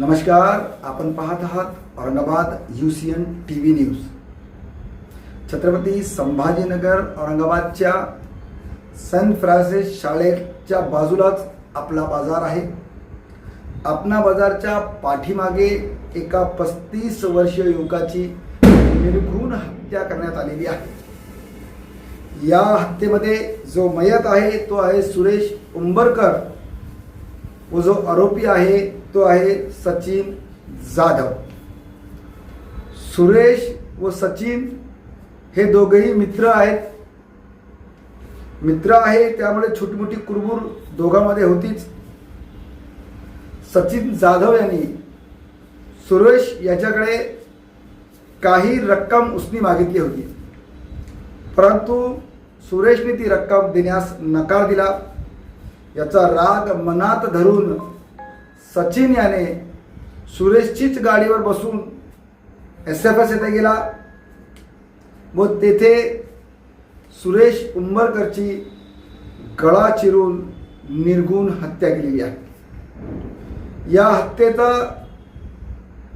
नमस्कार आपण पाहत आहात Aurangabad U C N T V news Chhatrapati Sambhajinagar औरंगाबादच्या सन फ्रान्सिस शाळेच्या बाजूलाच आपला बाजार आहे. आपणा बाजारच्या पाठीमागे एका पस्तीस वर्षीय युवकाची निर्घृण हत्या करण्यात आलेली आहे. या हत्येमध्ये जो मयत आहे तो आहे सुरेश उंबरकर. व जो आरोपी आहे तो आहे सचिन जाधव. सुरेश व सचिन हे दोघेही मित्र आहेत. मित्र आहे त्यामुळे छोटीमोठी कुरबुर दोघांमध्ये होतीच. सचिन जाधव यांनी सुरेश याच्याकडे काही रक्कम उसनी मागितली होती. परंतु सुरेशने ती रक्कम देण्यास नकार दिला. याचा राग मनात धरून सचिन याने सुरेशचीच गाडीवर बसून एस एफ एस येथे गेला. व तेथे सुरेश उंबरकरची गळा चिरून निर्गुण हत्या केलेली आहे. या हत्येचा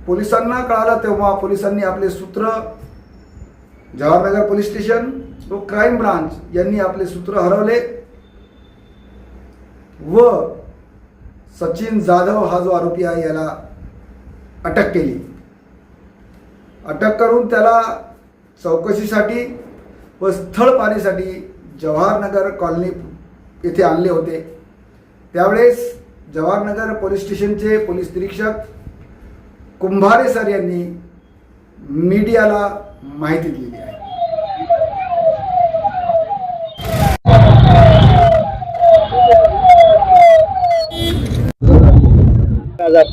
पोलिसांना कळालं तेव्हा पोलिसांनी आपले सूत्र जवाहरनगर पोलीस स्टेशन व क्राईम ब्रांच यांनी आपले सूत्र हरवले. व सचिन जाधव हा जो आरोपी आहे याला अटक केली. अटक करून त्याला चौकशीसाठी व स्थळ पाहणीसाठी जवाहरनगर कॉलनी येथे आणले होते. त्यावेळेस जवाहरनगर पोलीस स्टेशनचे पोलीस निरीक्षक कुंभारे सर यांनी मीडियाला माहिती दिलेली आहे.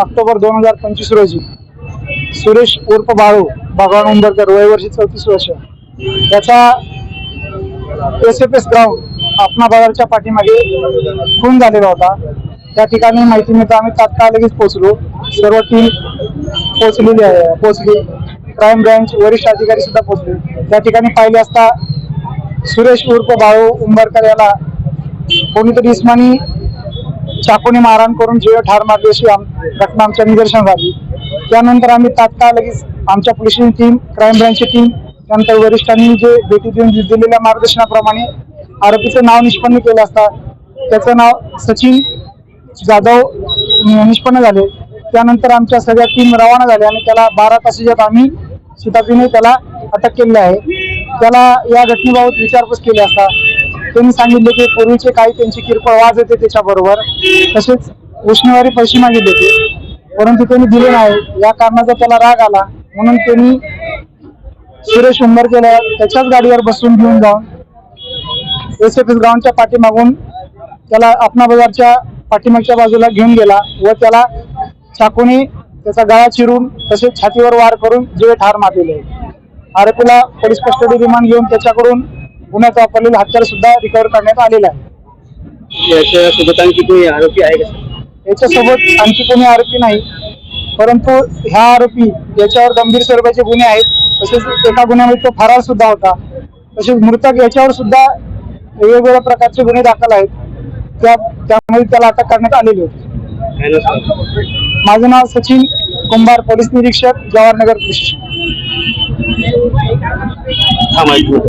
ऑक्टोबर दोन हजार पंचवीस रोजी सुरेश उर्फ बाळू भगवान उंबरकर वयवर्षी चौतीस वर्ष. त्याचा एस एफ एस ग्राउंड आपणा बाजारच्या पाठीमागे खून झालेला होता. त्या ठिकाणी माहिती मिळतं आम्ही तात्काळ लगेच पोहोचलो. सर्व टीम पोहोचलेली आहे पोहोचली. क्राईम ब्रँच वरिष्ठ अधिकारी सुद्धा पोहोचले. त्या ठिकाणी पाहिले असता सुरेश उर्फ बाळू उंबरकर याला कोणीतरी इस्मानी चाकूने मारहाण करून जीव ठार मारली अशी आम- घटना आमच्या निदर्शन झाली त्यानंतर आम्ही तात्काळ लगेच आमच्या पोलिसांची टीम क्राईम ब्रँचची टीम त्यानंतर वरिष्ठांनी जे भेटी देऊन दिलेल्या मार्गदर्शनाप्रमाणे आरोपीचं नाव निष्पन्न केलं असता त्याचं नाव सचिन जाधव निष्पन्न झाले. त्यानंतर आमच्या सगळ्या टीम रवाना झाल्या आणि त्याला बारा तासाच्यात आम्ही शिताफीने त्याला अटक केली आहे. त्याला या घटनेबाबत विचारपूस केली असता त्यांनी सांगितले की पूर्वीचे काही त्यांची किरकोळ वाज होते त्याच्याबरोबर. तसेच उष्णवारी पैसे मागितले होते परंतु त्यांनी दिले नाही. या कारणाचा त्याला राग आला. म्हणून त्यांनी सुरेश उंबरकेला त्याच्याच गाडीवर बसून घेऊन जाऊन एस एफ एस ग्राउंडच्या पाठीमागून त्याला आपणा बाजारच्या पाठीमागच्या बाजूला घेऊन गेला व त्याला चाकूने त्याचा गळा चिरून तसेच छातीवर वार करून जीवे ठार मारलेले. आरोपीला पोलीस कस्टडी रिमांड घेऊन त्याच्याकडून गुन्ह्यात वापरलेलं हत्यार सुद्धा रिकव्हर करण्यात आलेलं आहे. याच्या सोबत आणखी कोणी आरोपी आहे का? याच्यासोबत आणखी कोणी आरोपी नाही. परंतु ह्या आरोपी याच्यावर गंभीर स्वरूपाचे गुन्हे आहेत तसेच एका गुन्ह्यामध्ये तो फरार सुद्धा होता तसेच मृतक याच्यावर सुद्धा वेगवेगळ्या प्रकारचे गुन्हे दाखल आहेत. त्या त्यामुळे त्याला अटक करण्यात आलेली होती? माझं नाव सचिन कुंभार पोलीस निरीक्षक जवाहरनगर माहिती